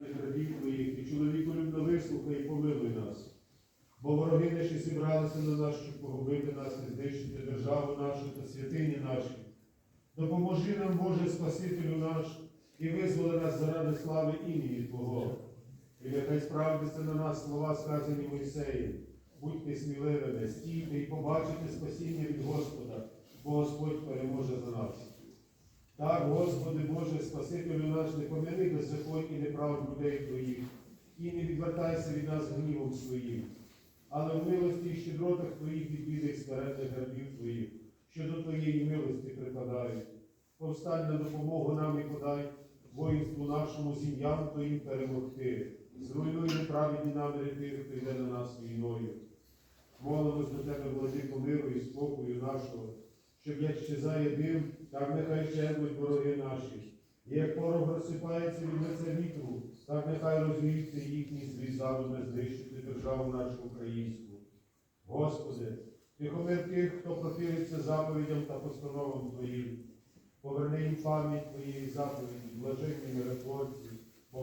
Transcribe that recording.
рабів твоїх, і чоловіку вислухай і помилуй нас. Бо вороги наші зібралися на нас, щоб погубити нас і знищити державу нашу та святині наші. Допоможи нам, Боже, Спасителю наш, і визволи нас заради слави імені Твого. І нехай справдяться на нас слова, сказані Мойсеєм. Будьте сміливими, стійте і побачите спасіння від Господа, бо Господь переможе за нас. Так, Господи Боже, Спасителю наш, не помини беззаконь і неправд людей Твоїх, і не відвертайся від нас гнівом своїм, але в милості і щедротах Твоїх відвідай смиренних рабів Твоїх, що до Твоєї милості припадають. Повстань на допомогу нам і подай воїнству нашому сім'ям Твоїм перемогти. Зруйнуй неправедні наміри тих, хто йде на нас війною. Молимось до Тебе, владико миру і спокою нашого, щоб як щезає дим, так нехай щезнуть вороги наші. І як порох розсипається від лиця вітру, так нехай розвіються їхні злі задуми знищити державу нашу українську. Господи, тихомир тих, хто противиться заповідям та постановам Твоїм. Поверни їм пам'ять Твоєї заповіді, блаженні миротворці,